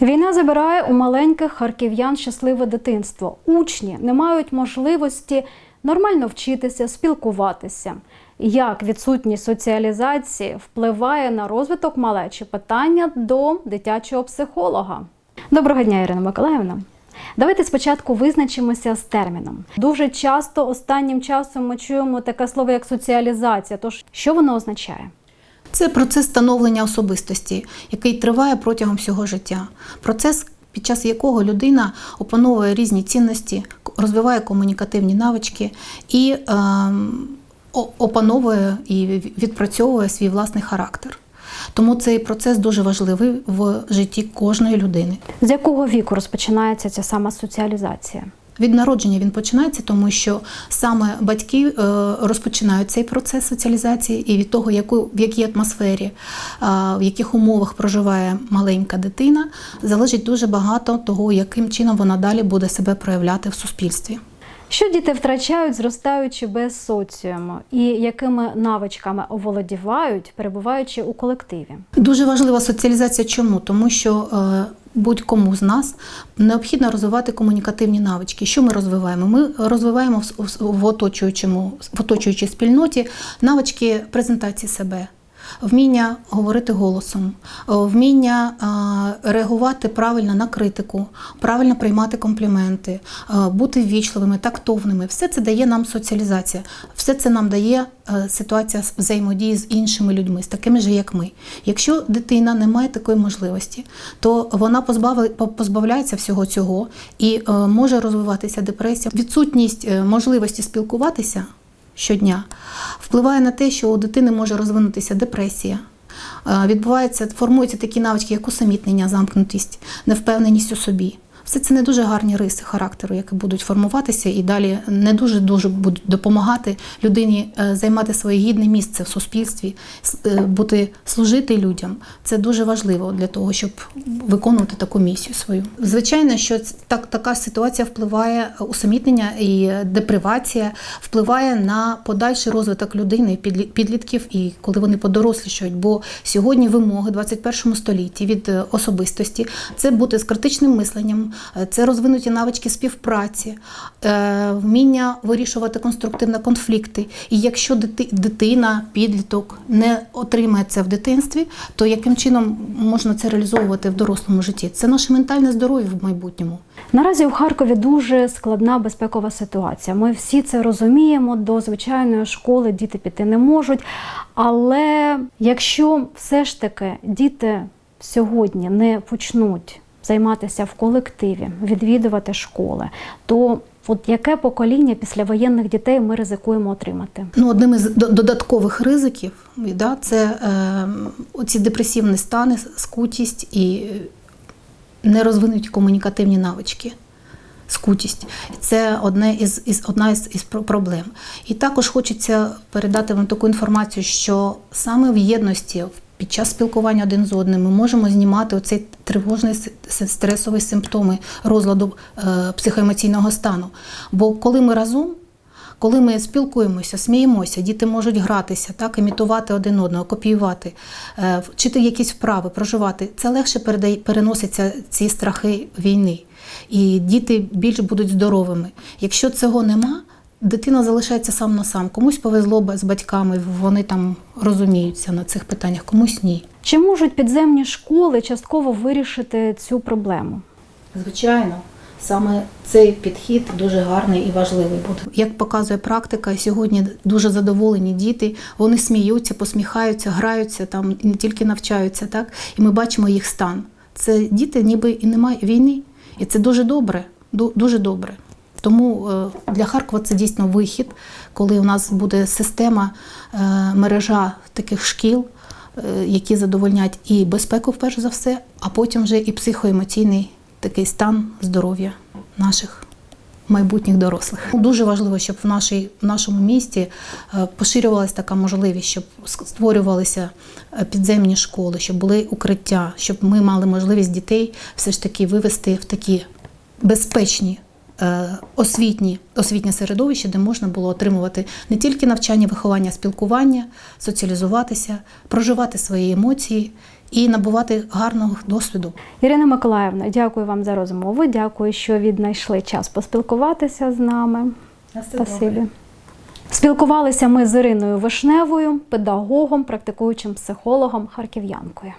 Війна забирає у маленьких харків'ян щасливе дитинство. Учні не мають можливості нормально вчитися, спілкуватися. Як відсутність соціалізації впливає на розвиток малечі? Питання до дитячого психолога. Доброго дня, Ірина Миколаївна. Давайте спочатку визначимося з терміном. Дуже часто останнім часом ми чуємо таке слово як соціалізація. Тож що воно означає? Це процес становлення особистості, який триває протягом всього життя. Процес, під час якого людина опановує різні цінності, розвиває комунікативні навички і ем, опановує і відпрацьовує свій власний характер. Тому цей процес дуже важливий в житті кожної людини. З якого віку розпочинається ця сама соціалізація? Від народження він починається, тому що саме батьки е, розпочинають цей процес соціалізації, і від того, яку, в якій атмосфері, е, в яких умовах проживає маленька дитина, залежить дуже багато того, яким чином вона далі буде себе проявляти в суспільстві. Що діти втрачають, зростаючи без соціуму, і якими навичками оволодівають, перебуваючи у колективі? Дуже важлива соціалізація. Чому? Тому що е, будь-кому з нас необхідно розвивати комунікативні навички. Що ми розвиваємо? Ми розвиваємо в, оточуючому в оточуючій спільноті навички презентації себе. Вміння говорити голосом, е, вміння е, реагувати правильно на критику, правильно приймати компліменти, е, бути ввічливими, тактовними. Все це дає нам соціалізація, все це нам дає ситуація взаємодії з іншими людьми, з такими ж, як ми. Якщо дитина не має такої можливості, то вона позбавляється всього цього і може розвиватися депресія. Відсутність можливості спілкуватися щодня впливає на те, що у дитини може розвинутися депресія. Е, Відбувається, формуються такі навички, як усамітнення, замкнутість, невпевненість у собі. Все це не дуже гарні риси характеру, які будуть формуватися і далі не дуже дуже будуть допомагати людині е, займати своє гідне місце в суспільстві, е, бути служити людям. Це дуже важливо для того, щоб виконувати таку місію свою. Звичайно, що так, така ситуація впливає усамітнення і депривація впливає на подальший розвиток людини, підлі- підлітків і коли вони подорослішають. Бо сьогодні вимоги в 21 столітті від е, особистості це бути з критичним мисленням, е, це розвинуті навички співпраці, е, вміння вирішувати конструктивно конфлікти. І якщо дитина, підліток не отримає це в дитинстві, то яким чином можна це реалізовувати в дорослому житті? Це наше ментальне здоров'я в майбутньому. Наразі у Харкові дуже складна безпекова ситуація. Ми всі це розуміємо. До звичайної школи діти піти не можуть. Але якщо все ж таки діти сьогодні не почнуть займатися в колективі, відвідувати школи, то от яке покоління післявоєнних дітей ми ризикуємо отримати? Ну, одним із додаткових ризиків да, це е, оці депресивні стани, скутість і нерозвинуті комунікативні навички. Скутість це одне із, із одна із, із проблем. І також хочеться передати вам таку інформацію, що саме в єдності в- під час спілкування один з одним ми можемо знімати оцей тривожний с- с- стресові симптоми розладу е, психоемоційного стану. Бо коли ми разом, коли ми спілкуємося, сміємося, діти можуть гратися, так, імітувати один одного, копіювати, е, вчити якісь вправи, проживати. Це легше передає, переносяться ці страхи війни. І діти більш будуть здоровими. Якщо цього нема, дитина залишається сам на сам. Комусь повезло з батьками, вони там розуміються на цих питаннях, комусь ні. Чи можуть підземні школи частково вирішити цю проблему? Звичайно, саме цей підхід дуже гарний і важливий буде. Як показує практика, сьогодні дуже задоволені діти. Вони сміються, посміхаються, граються там і не тільки навчаються, так і ми бачимо їх стан. Це діти, ніби і немає війни, і це дуже добре. ду- Дуже добре. Тому е, для Харкова це дійсно вихід, коли у нас буде система, е, мережа таких шкіл, е, які задовольнять і безпеку, вперше за все, а потім вже і психоемоційний такий стан здоров'я наших майбутніх дорослих. Дуже важливо, щоб в, нашій, в нашому місті поширювалася така можливість, щоб створювалися підземні школи, щоб були укриття, щоб ми мали можливість дітей все ж таки вивести в такі безпечні. Е, Освітні, освітнє середовище, де можна було отримувати не тільки навчання, виховання, спілкування, соціалізуватися, проживати свої емоції і набувати гарного досвіду. Ірина Миколаївна, дякую вам за розмову. Дякую, що віднайшли час поспілкуватися з нами. Спасибі. Спілкувалися ми з Іриною Вишневою, педагогом, практикуючим психологом, харків'янкою.